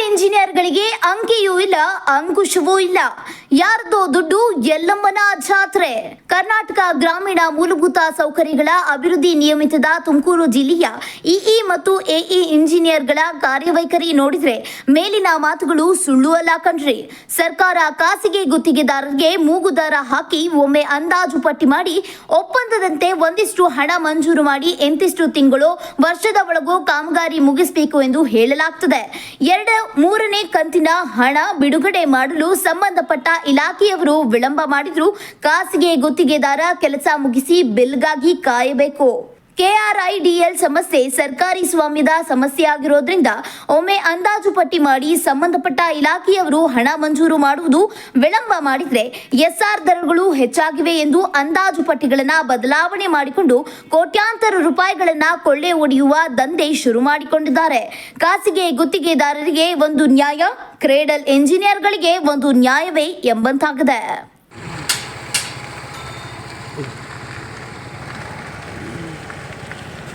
ಇಂಜಿನಿಯರ್ಗಳಿಗೆ ಅಂಕಿಯೂ ಇಲ್ಲ ಅಂಕುಶವೂ ಇಲ್ಲ. ಯಾರ್ದೋ ದುಡ್ಡು ಎಲ್ಲಮ್ಮನ ಜಾತ್ರೆ. ಕರ್ನಾಟಕ ಗ್ರಾಮೀಣ ಮೂಲಭೂತ ಸೌಕರ್ಯಗಳ ಅಭಿವೃದ್ಧಿ ನಿಯಮಿತದ ತುಮಕೂರು ಜಿಲ್ಲೆಯ ಇಇ ಮತ್ತು ಎಇ ಇಂಜಿನಿಯರ್ಗಳ ಕಾರ್ಯವೈಖರಿ ನೋಡಿದರೆ ಮೇಲಿನ ಮಾತುಗಳು ಸುಳ್ಳು ಅಲ್ಲ ಕಣ್ರಿ. ಸರ್ಕಾರ ಖಾಸಗಿ ಗುತ್ತಿಗೆದಾರರಿಗೆ ಮೂಗುದಾರ ಹಾಕಿ ಒಮ್ಮೆ ಅಂದಾಜು ಪಟ್ಟಿ ಮಾಡಿ ಒಪ್ಪಂದದಂತೆ ಒಂದಿಷ್ಟು ಹಣ ಮಂಜೂರು ಮಾಡಿ ಎಂತಿಷ್ಟು ತಿಂಗಳು ವರ್ಷದ ಒಳಗೂ ಕಾಮಗಾರಿ ಮುಗಿಸಬೇಕು ಎಂದು ಹೇಳಲಾಗ್ತದೆ. ಎರಡು, ಮೂರನೇ ಕಂತಿನ ಹಣ ಬಿಡುಗಡೆ ಮಾಡಲು ಸಂಬಂಧಪಟ್ಟ ಇಲಾಖೆಯವರು ವಿಳಂಬ ಮಾಡಿದ್ರು. ಖಾಸಗಿ ಗುತ್ತಿಗೆದಾರ ಕೆಲಸ ಮುಗಿಸಿ ಬಿಲ್ಗಾಗಿ ಕಾಯಬೇಕು. ಕೆಆರ್ಐಡಿಎಲ್ ಸಮಸ್ಯೆ ಸರ್ಕಾರಿ ಸ್ವಾಮ್ಯದ ಸಮಸ್ಯೆ ಆಗಿರೋದ್ರಿಂದ ಒಮ್ಮೆ ಅಂದಾಜು ಪಟ್ಟಿ ಮಾಡಿ ಸಂಬಂಧಪಟ್ಟ ಇಲಾಖೆಯವರು ಹಣ ಮಂಜೂರು ಮಾಡುವುದು ವಿಳಂಬ ಮಾಡಿದರೆ ಎಸ್ಆರ್ ದರಗಳು ಹೆಚ್ಚಾಗಿವೆ ಎಂದು ಅಂದಾಜು ಪಟ್ಟಿಗಳನ್ನು ಬದಲಾವಣೆ ಮಾಡಿಕೊಂಡು ಕೋಟ್ಯಾಂತರ ರೂಪಾಯಿಗಳನ್ನು ಕೊಳ್ಳೆ ಒಡೆಯುವ ದಂಧೆ ಶುರು ಮಾಡಿಕೊಂಡಿದ್ದಾರೆ. ಖಾಸಗಿ ಗುತ್ತಿಗೆದಾರರಿಗೆ ಒಂದು ನ್ಯಾಯ, ಕ್ರೇಡಲ್ ಎಂಜಿನಿಯರ್ಗಳಿಗೆ ಒಂದು ನ್ಯಾಯವೇ ಎಂಬಂತಾಗಿದೆ.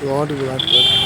not black